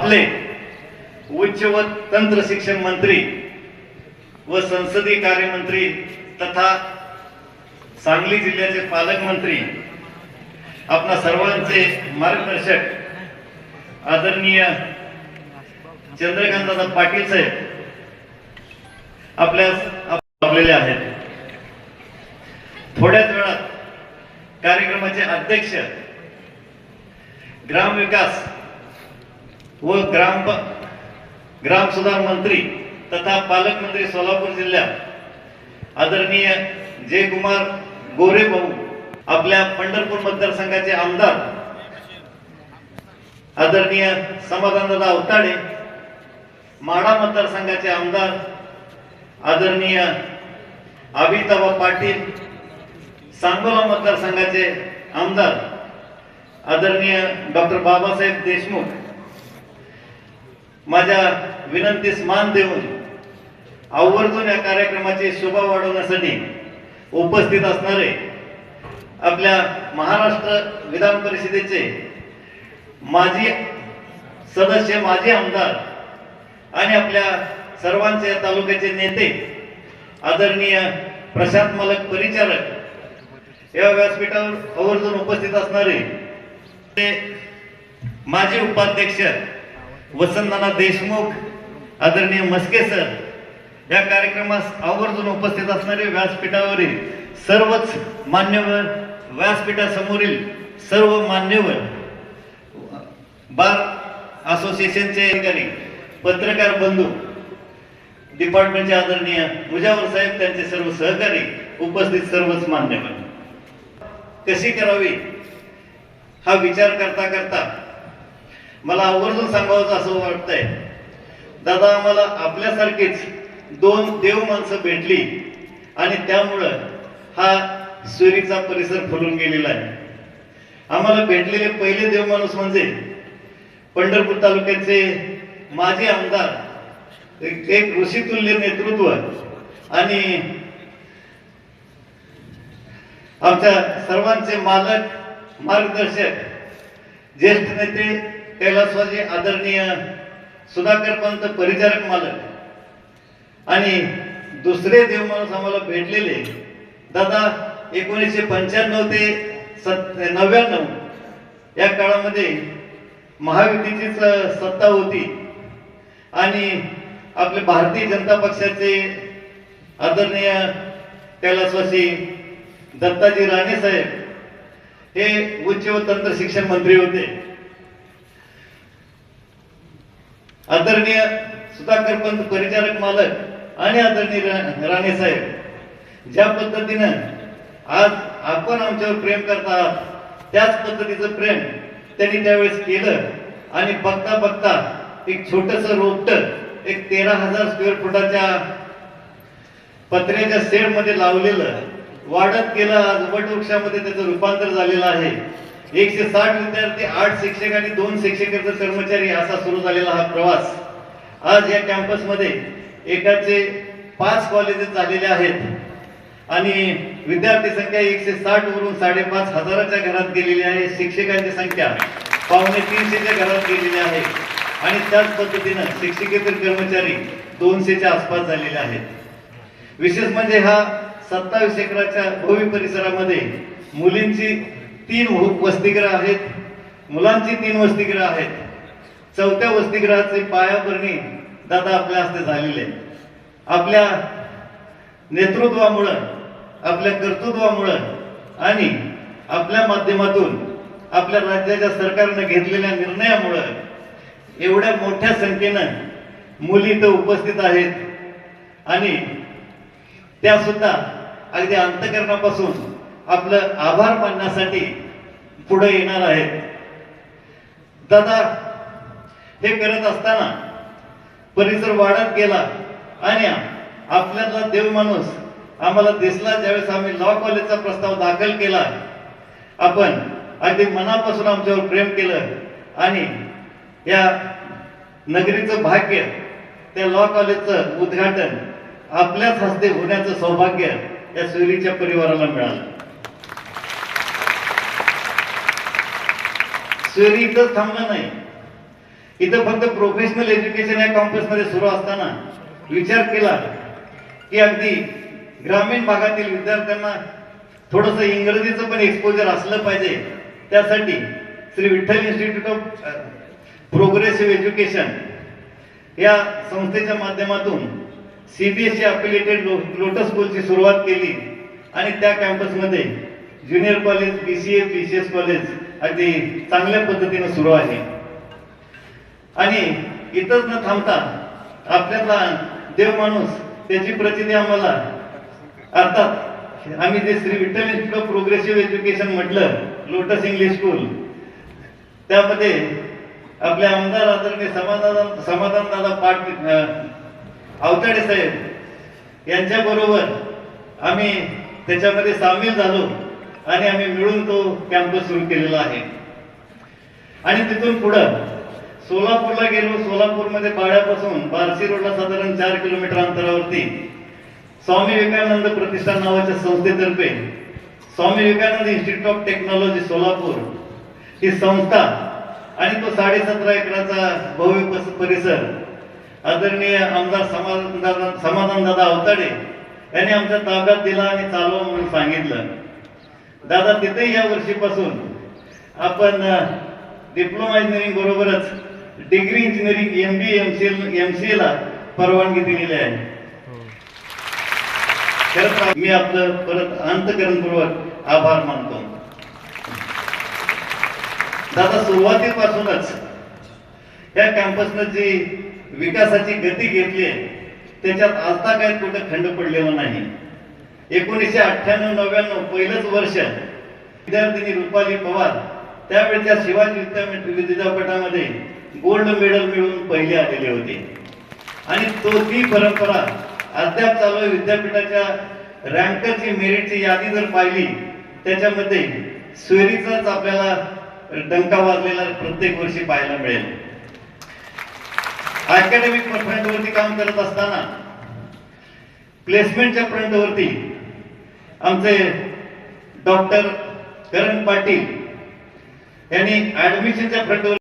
आपले उच्च व तंत्र शिक्षण मंत्री व संसदीय कार्यमंत्री तथा सांगली जिल्ह्याचे पालकमंत्री आपणा सर्वांचे मार्गदर्शक आदरणीय चंद्रकांतदादा पाटील साहेब आपल्यास लाभलेले आहेत. थोड्याच वेळात कार्यक्रमाचे अध्यक्ष ग्रामविकास व ग्राम ग्राम सुधार मंत्री तथा पालकमंत्री सोलापूर जिल्ह्यात आदरणीय जयकुमार गोरे भाऊ आपल्या पंढरपूर मतदारसंघाचे आमदार आदरणीय समाधानदादा अवताडे माडा मतदारसंघाचे आमदार आदरणीय अभिताबा पाटील सांगोला मतदारसंघाचे आमदार आदरणीय डॉक्टर बाबासाहेब देशमुख माझ्या विनंतीस मान देऊन आवर्जून या कार्यक्रमाची शोभा वाढवण्यासाठी उपस्थित असणारे आपल्या महाराष्ट्र विधान परिषदेचे माजी सदस्य माजी आमदार आणि आपल्या सर्वांचे तालुक्याचे नेते आदरणीय प्रशांत मालक परिचारक या व्यासपीठावर आवर्जून उपस्थित असणारे ते माजी उपाध्यक्ष वसंतनाना देशमुख आदरणीय मस्के सर या कार्यक्रमास आवर्जून उपस्थित असणारे व्यासपीठावरील सर्वच मान्यवर व्यासपीठासमोरील सर्व मान्यवर बार असोसिएशनचे अधिकारी पत्रकार बंधू डिपार्टमेंटचे आदरणीय मुजावर साहेब त्यांचे सर्व सहकारी उपस्थित सर्वच मान्यवर. कशी करावी? हा विचार करता करता मला आवर्जून सांगावं असं वाटतंय. दादा आम्हाला आपल्यासारखीच दोन देव माणसं भेटली आणि त्यामुळं हा सुरीचा परिसर फुलून गेलेला आहे. आम्हाला भेटलेले पहिले देव माणूस म्हणजे पंढरपूर तालुक्याचे माजी आमदार एक एक ऋषितुल्य नेतृत्व आणि आमच्या सर्वांचे मालक मार्गदर्शक ज्येष्ठ नेते कैलासवाजी आदरणीय सुधाकर पंत परिचारक मालक आणि दुसरे देव माणूस आम्हाला भेटलेले दादा एकोणीसशे पंच्याण्णव ते सत् नव्याण्णव या काळामध्ये महायुतीचीच सत्ता होती आणि आपले भारतीय जनता पक्षाचे आदरणीय कैलासवासी दत्ताजी राणे साहेब हे उच्च व तंत्र शिक्षण मंत्री होते. आदरणीय सुधाकर पंत परिचारक मालक आणि आदरणीय राणे साहेब ज्या पद्धतीनं आज आपण आमच्यावर प्रेम करता आहात त्याच पद्धतीचं प्रेम त्यांनी त्यावेळेस केलं आणि बघता बघता एक छोटस रोपट एक तेरा हजार स्क्वेअर फुटाच्या पत्र्याच्या सेडमध्ये लावलेलं वाढत गेलं आज वटवृक्षामध्ये त्याचं रूपांतर झालेलं आहे. एकशे साठ विद्यार्थी आठ शिक्षक आणि दोन शिक्षकेतर कर्मचारी असा सुरू झालेला हा प्रवास. आज या कॅम्पसमध्ये एकाचे पाच कॉलेजेस झालेले आहेत. आणि विद्यार्थी संख्या एकशे साठ वरून साडेपाच हजाराच्या घरात गेलेली आहे. शिक्षकांची संख्या पावणे तीनशेच्या घरात गेलेली आहे. आणि त्याच पद्धतीनं शिक्षकेतर कर्मचारी दोनशेच्या आसपास झालेले आहेत. विशेष म्हणजे हा सत्तावीस एकराच्या भव्य परिसरामध्ये मुलींची तीन व- वसतिगृह आहेत. मुलांची तीन वसतिगृह आहेत. चौथ्या वसतिगृहाचे पायाभरणी दादा आपल्या हस्ते झालेले आहे. आपल्या नेतृत्वामुळं आपल्या कर्तृत्वामुळं आणि आपल्या माध्यमातून आपल्या राज्याच्या सरकारनं घेतलेल्या निर्णयामुळं एवढ्या मोठ्या संख्येनं मुली इथं उपस्थित आहेत. आणि त्यासुद्धा अगदी अंतकरणापासून आपलं आभार मानण्यासाठी पुढे येणार आहेत. दादा हे करत असताना परिसर वाढत गेला आणि आपल्याला देव माणूस आम्हाला दिसला ज्यावेळेस आम्ही लॉ कॉलेजचा प्रस्ताव दाखल केला. आपण अगदी मनापासून आमच्यावर प्रेम केलं आणि या नगरीचं भाग्य त्या लॉ कॉलेजचं उद्घाटन आपल्याच हस्ते होण्याचं सौभाग्य या सुरीच्या परिवाराला मिळालं. सुरी इथंच थांबलं नाही. इथं फक्त प्रोफेशनल एज्युकेशन या कॉम्प्लेक्समध्ये सुरू असताना विचार केला की अगदी ग्रामीण भागातील विद्यार्थ्यांना थोडंसं इंग्रजीचं पण एक्सपोजर असलं पाहिजे. त्यासाठी Shri Vitthal institute of progressive education या संस्थेच्या माध्यमातून सीबीएसई लो लोटस स्कूलची सुरुवात केली आणि त्या कॅम्पसमध्ये junior college B C A B C S college अगदी चांगल्या पद्धतीने सुरू आहे. आणि इथंच न थांबता आपल्यातला देव माणूस त्याची प्रचिती आम्हाला अर्थात आम्ही जे Shri Vitthal institute of progressive education म्हटलं लोटस इंग्लिश स्कूल त्यामध्ये आपले आमदार आदरणीय समाधान समाधान दादा पाट अवताडे साहेब यांच्याबरोबर आम्ही त्याच्यामध्ये सामील झालो. आणि आम्ही मिळून तो कॅम्पस सुरू केलेला आहे. आणि तिथून पुढं सोलापूरला गेलो सोलापूरमध्ये पाड्यापासून बारसी रोडला साधारण चार किलोमीटर अंतरावरती स्वामी विवेकानंद प्रतिष्ठान नावाच्या संस्थेतर्फे Swami Vivekananda institute of technology Solapur ही संस्था आणि तो साडेसतरा एकराचा भव्य परिसर आदरणीय आमदार समाधान समाधान दादा अवताडे यांनी आमच्या ताब्यात दिला आणि चालवा म्हणून सांगितलं. दादा तिथे या वर्षीपासून आपण डिप्लोमा इंजिनिअरिंग बरोबरच degree engineering M B M C M C ला परवानगी दिलेली आहे. खरंच मी आपलं परत अंतकरणपूर्वक आभार मानतो. दादा सुरुवातीपासूनच या कॅम्पसनं जी विकासाची गती घेतली आहे त्याच्यात आता काही कुठं खंड पडलेला नाही. एकोणीसशे अठ्ठ्याण्णव नव्याण्णव पहिलंच वर्ष. विद्यार्थिनी रुपाली पवार त्यावेळच्या शिवाजी विद्यापीठ विद्यापीठामध्ये गोल्ड मेडल मिळवून पहिले आलेले होते. आणि तो ती परंपरा अद्याप चालू आहे. विद्यापीठाच्या रँकरची मेरिटची यादी जर पाहिली त्याच्यामध्ये स्वेरीचाच आपल्याला डंका वाजलेला प्रत्येक वर्षी पाहायला मिळेल. अकॅडमिक फ्रंटवरती काम करत असताना प्लेसमेंटच्या फ्रंटवरती आमचे डॉक्टर करण पाटील यांनी ऍडमिशनच्या फ्रंटवर